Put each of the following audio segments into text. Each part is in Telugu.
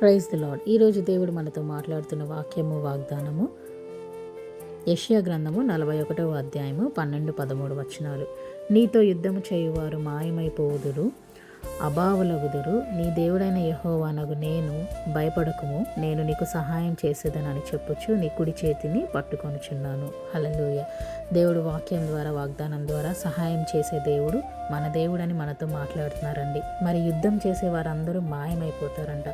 ప్రైజ్ ది లాడ్ ఈరోజు దేవుడు మనతో మాట్లాడుతున్న వాక్యము వాగ్దానము యష్యా గ్రంథము నలభై ఒకటవ అధ్యాయము పన్నెండు పదమూడు వచనాలు. నీతో యుద్ధము చేయువారు మాయమైపోవుదురు అభావులగుదురు నీ దేవుడైన యహోవానగు నేను భయపడకుము నేను నీకు సహాయం చేసేదనని చెప్పొచ్చు నీ కుడి చేతిని పట్టుకొనుచున్నాను. హలలుయ దేవుడు వాక్యం ద్వారా వాగ్దానం ద్వారా సహాయం చేసే దేవుడు మన దేవుడని మనతో మాట్లాడుతున్నారండి. మరి యుద్ధం చేసే వారందరూ మాయమైపోతారంట.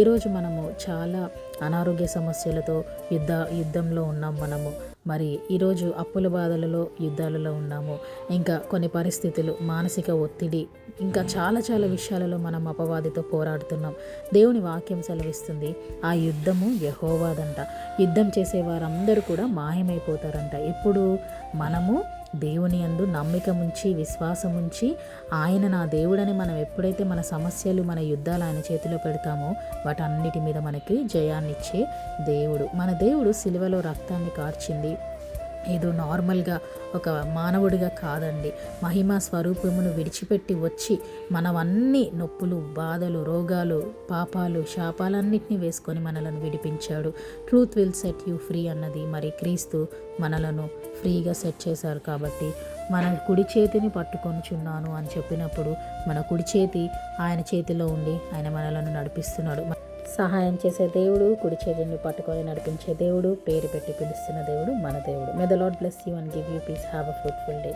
ఈరోజు మనము చాలా అనారోగ్య సమస్యలతో యుద్ధ యుద్ధంలో ఉన్నాం మనము. మరి ఈరోజు అప్పుల బాధలలో యుద్ధాలలో ఉన్నాము. ఇంకా కొన్ని పరిస్థితులు మానసిక ఒత్తిడి ఇంకా చాలా చాలా విషయాలలో మనం అపవాదితో పోరాడుతున్నాం. దేవుని వాక్యం సెలవిస్తుంది ఆ యుద్ధము యహోవాదంట. యుద్ధం చేసే వారందరూ కూడా మాయమైపోతారంట. ఎప్పుడు? మనము దేవుని యందు నమ్మిక ఉంచి విశ్వాసం ఉంచి ఆయన నా దేవుడని మనం ఎప్పుడైతే మన సమస్యలు మన యుద్ధాలు ఆయన చేతిలో పెడతామో వాటన్నిటి మీద మనకి జయాన్నిచ్చే దేవుడు. మన దేవుడు సిలువలో రక్తాన్ని కార్చింది. ఏదో నార్మల్గా ఒక మానవుడిగా కాదండి. మహిమా స్వరూపమును విడిచిపెట్టి వచ్చి మనవన్నీ నొప్పులు బాధలు రోగాలు పాపాలు శాపాలన్నింటినీ వేసుకొని మనలను విడిపించాడు. Truth will set you free అన్నది మరి క్రీస్తు మనలను ఫ్రీగా సెట్ చేశారు కాబట్టి మన కుడి చేతిని పట్టుకొనుచున్నాను అని చెప్పినప్పుడు మన కుడి చేతి ఆయన చేతిలో ఉండి ఆయన మనలను నడిపిస్తున్నాడు. సహాయం చేసే దేవుడు కుడి చేతిని పట్టుకొని నడిపించే దేవుడు పేరు పెట్టి పిలుస్తున్న దేవుడు మన దేవుడు. May the Lord bless you and give you peace have a fruitful day